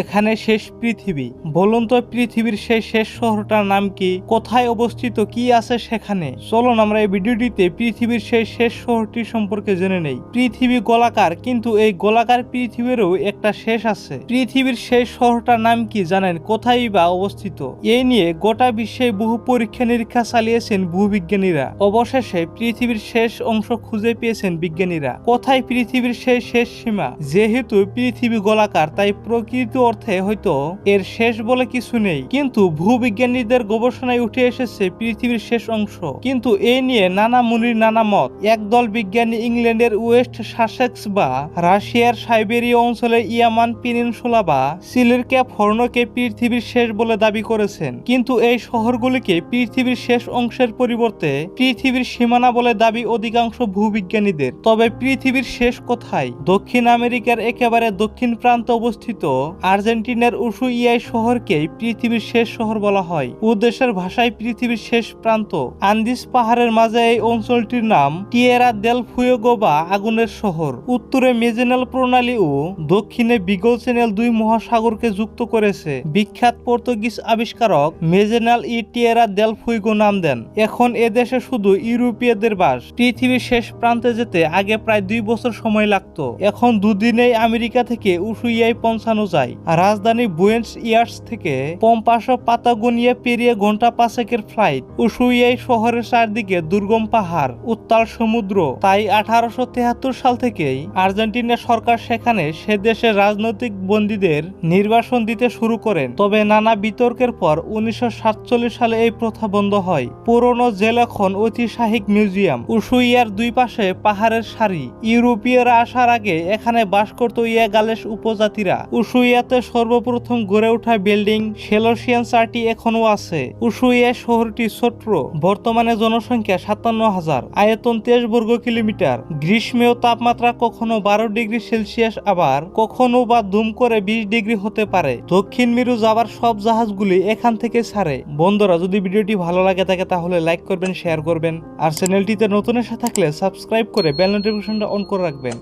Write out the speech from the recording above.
এখানে শেষ পৃথিবী। বলুন তো পৃথিবীর সেই শেষ শহরটার নাম কি? কোথায় অবস্থিত? কি আছে সেখানে? চলুন আমরা এই ভিডিওটিতে পৃথিবীর সেই শেষ শহরটি সম্পর্কে জেনে নেই। পৃথিবী গোলাকার, কিন্তু এই গোলাকার পৃথিবীরও একটা শেষ আছে। পৃথিবীর শেষ শহরটার নাম কি জানেন? কোথায় বা অবস্থিত? এই নিয়ে গোটা বিশ্বে বহু পরীক্ষা নিরীক্ষা চালিয়েছেন ভূবিজ্ঞানীরা। অবশেষে পৃথিবীর শেষ অংশ খুঁজে পেয়েছেন বিজ্ঞানীরা। কোথায় পৃথিবীর সেই শেষ সীমা? যেহেতু পৃথিবী গোলাকার, তাই প্রকৃত অর্থে হয়তো এর শেষ বলে কিছু নেই। কিন্তু ভূবিজ্ঞানীদের গবেষণায় উঠে এসেছে পৃথিবীর শেষ অংশ। কিন্তু এই নিয়ে নানা মুনির, নানা মত। একদল বিজ্ঞানী ইংল্যান্ডের ওয়েস্ট সাসেক্স বা রাশিয়ার সাইবেরিয়া অঞ্চলের ইয়ামান পেনিনসুলা বা সিলের ক্যাপ হর্নকে পৃথিবীর শেষ বলে দাবি করেছেন। কিন্তু এই শহরগুলিকে পৃথিবীর শেষ অংশের পরিবর্তে পৃথিবীর সীমানা বলে দাবি অধিকাংশ ভূবিজ্ঞানীদের। তবে পৃথিবীর শেষ কোথায়? দক্ষিণ আমেরিকার একেবারে দক্ষিণ প্রান্তে অবস্থিত আর্জেন্টিনার উসুইয়াই শহরকেই পৃথিবীর শেষ শহর বলা হয়। উদ্দেশ্যের ভাষায় পৃথিবীর শেষ প্রান্ত। আন্দিস পাহাড়ের মাঝে এই অঞ্চলটির নাম টিয়েরা দেল ফুয়েগো বা আগুনের শহর। উত্তরে মেজেনাল প্রণালী ও দক্ষিণে বিগল চ্যানেল দুই মহাসাগরকে যুক্ত করেছে। বিখ্যাত পর্তুগিজ আবিষ্কারক মেজেনাল ই টিয়েরা দেল ফুইগো নাম দেন। এখন এদেশে শুধু ইউরোপীয়দের বাস। পৃথিবীর শেষ প্রান্তে যেতে আগে প্রায় দুই বছর সময় লাগতো। এখন দুদিনেই আমেরিকা থেকে উসুইয়ায় পৌঁছানো যায়। রাজধানী বুয়েন্স ইয়ার্স থেকে পম্পাসো পাতাগোনিয়া পেরিয়ে ঘণ্টা পাঁচেকের ফ্লাইট উসুইয়াই শহরের চারদিকে দুর্গম পাহাড়, উত্তাল সমুদ্র। তাই আঠারোশো সাল থেকেই আর্জেন্টিনা সরকার সেখানে সে দেশের রাজনৈতিক বন্দীদের নির্বাসন দিতে শুরু করেন। তবে নানা বিতর্কের পর উনিশশো সাতচল্লিশ সালে এই প্রথা বন্ধ হয়। পুরনো জেল এখন ঐতিহাসিক মিউজিয়াম। উসুইয়ার দুই পাশে পাহাড়ের সারি। ইউরোপীয়রা আসার আগে এখানে বাস করত ইয়াগালেস উপজাতিরা। উসুইয়াতে সর্বপ্রথম গড়ে ওঠা বিল্ডিং সেলোসিয়ান চারটি এখনও আছে। উসুইয়া শহরটি ছোট্ট। বর্তমানে জনসংখ্যা সাতান্ন হাজার। আয়তন তেইশ বর্গ কিলোমিটার। গ্রীষ্মেও তাপমাত্রা কখনো বারো ডিগ্রি সেলসিয়াস, আবার কখনো বা দুম করে বিশ ডিগ্রি হতে পারে। দক্ষিণ মেরু যাবার সব জাহাজগুলি এখান থেকে ছাড়ে। বন্ধুরা, যদি ভিডিওটি ভালো লাগে থাকে, তাহলে লাইক করবেন, শেয়ার করবেন। আর চ্যানেলটিতে নতুন এসে থাকলে সাবস্ক্রাইব করে বেল নোটিফিকেশনটা অন করে রাখবেন।